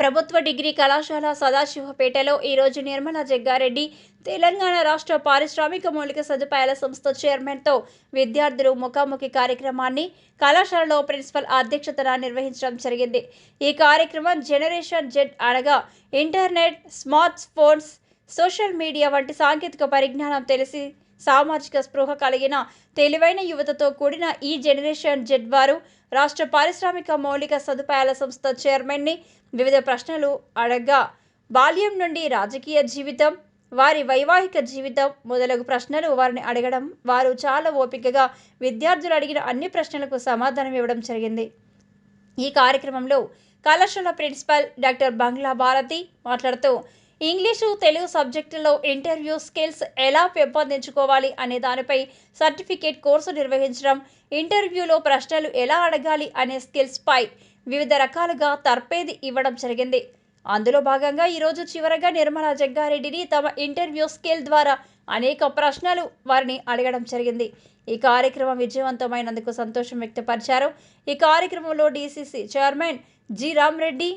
ప్రభుత్వ డిగ్రీ కళాశాల సదాశివపేటలో ఈరోజు నిర్మలా జగ్గారెడ్డి తెలంగాణ రాష్ట్ర పారిశ్రామిక మౌలిక సదుపాయాల సంస్థ చైర్మన్తో విద్యార్థులు ముఖాముఖి కార్యక్రమాన్ని కళాశాలలో ప్రిన్సిపల్ అధ్యక్షతన నిర్వహించడం జరిగింది. ఈ కార్యక్రమం జనరేషన్ జెడ్ అనగా internet smart phones social media వంటి సాంకేతిక పరిజ్ఞానం తెలిసి సామాజిక స్పృహ కలిగిన తెలివైన యువతతో కూడిన ఈ జనరేషన్ జెడ్ వారు రాష్ట్ర పారిశ్రామిక మౌలిక సదుపాయాల సంస్థ చైర్మన్ని వివిధ ప్రశ్నలు అడగ్గా బాల్యం నుండి రాజకీయ జీవితం వారి వైవాహిక జీవితం మొదలగు ప్రశ్నలు వారిని అడగడం వారు చాలా ఓపికగా విద్యార్థులు అడిగిన అన్ని ప్రశ్నలకు సమాధానం ఇవ్వడం జరిగింది. ఈ కార్యక్రమంలో కళాశాల ప్రిన్సిపల్ డాక్టర్ బంగ్లా భారతి మాట్లాడుతూ ఇంగ్లీషు తెలుగు సబ్జెక్టులో ఇంటర్వ్యూ స్కిల్స్ ఎలా పెంపొందించుకోవాలి అనే దానిపై సర్టిఫికేట్ కోర్సు నిర్వహించడం ఇంటర్వ్యూలో ప్రశ్నలు ఎలా అడగాలి అనే స్కిల్స్పై వివిధ రకాలుగా తర్పేది ఇవ్వడం జరిగింది. అందులో భాగంగా ఈరోజు చివరగా నిర్మలా జగ్గారెడ్డిని తమ ఇంటర్వ్యూ స్కిల్ ద్వారా అనేక ప్రశ్నలు వారిని అడగడం జరిగింది. ఈ కార్యక్రమం విజయవంతమైనందుకు సంతోషం వ్యక్తపరిచారు. ఈ కార్యక్రమంలో డీసీసీ చైర్మన్ జి రామ్రెడ్డి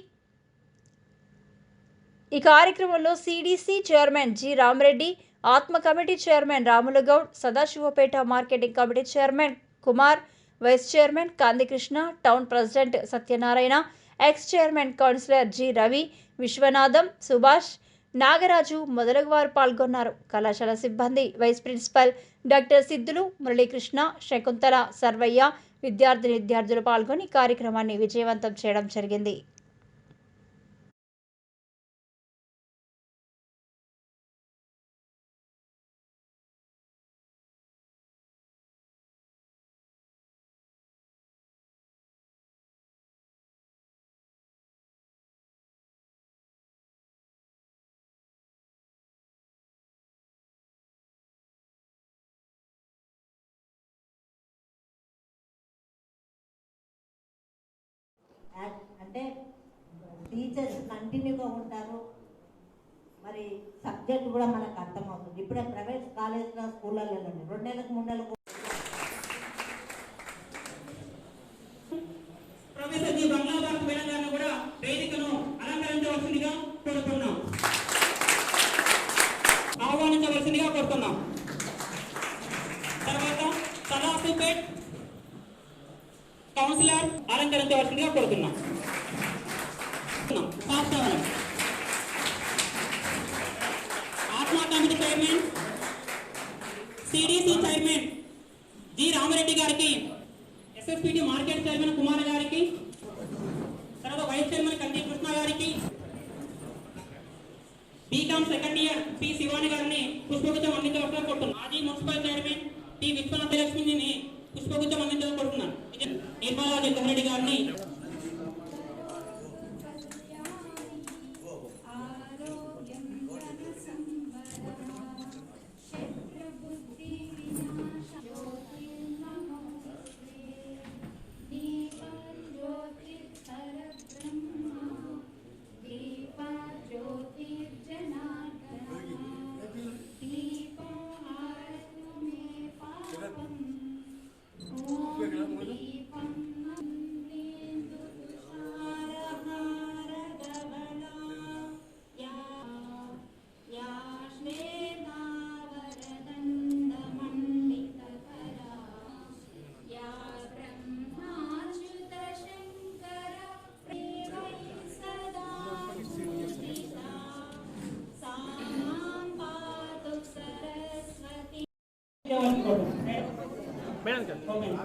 ఈ కార్యక్రమంలో CDC chairman G Ramareddy ATMA committee chairman Ramulagoud Sadashivpet marketing committee chairman Kumar vice chairman Kanthikrishna town president Satyanarayana ex chairman councillor G Ravi Vishwanatham Subhash Nagaraju మొదలగు వారు పాల్గొన్నారు. కళాశాల సిబ్బంది వైస్ ప్రిన్సిపల్ డాక్టర్ సిద్ధులు మురళీకృష్ణ శకుంతల సర్వయ్య విద్యార్థిని విద్యార్థులు పాల్గొని కార్యక్రమాన్ని విజయవంతం చేయడం జరిగింది. అంటే టీచర్స్ కంటిన్యూగా ఉంటారు. మరి సబ్జెక్ట్ కూడా మనకు అర్థమవుతుంది. ఇప్పుడే ప్రైవేట్ కాలేజ్లో స్కూళ్ళలో రెండు నెలలకు మూడు నెలలకు ప్రొఫెసర్ జి. బంగ్లాభారత్ మేడం కూడా వేదికను అలంకరించవలసిందిగా కోరుతున్నాం. ఆహ్వానించవలసిందిగా కోరుతున్నాం. తర్వాత సదాశివపేట్ కౌన్సిలర్ అలంకరించవలసిందిగా కోరుతున్నాం. ATMA committee chairman CDC chairman G Ramareddy గారికి ఎస్ఎస్పిటి మార్కెట్ చైర్మన్ కుమార్ గారికి తర్వాత వైస్ చైర్మన్ కంది కృష్ణ గారికి BCom second year P Shivani గారిని పుష్పగుచ్చం అందించవలసిన కోరుతున్నాను. మాజీ మున్సిపల్ చైర్మన్ టి విశ్వనాథ లక్ష్మిని పుష్పగుచ్చం అందించవలసి కోరుతున్నాను. నిర్మలా రెడ్డి గారిని మేడం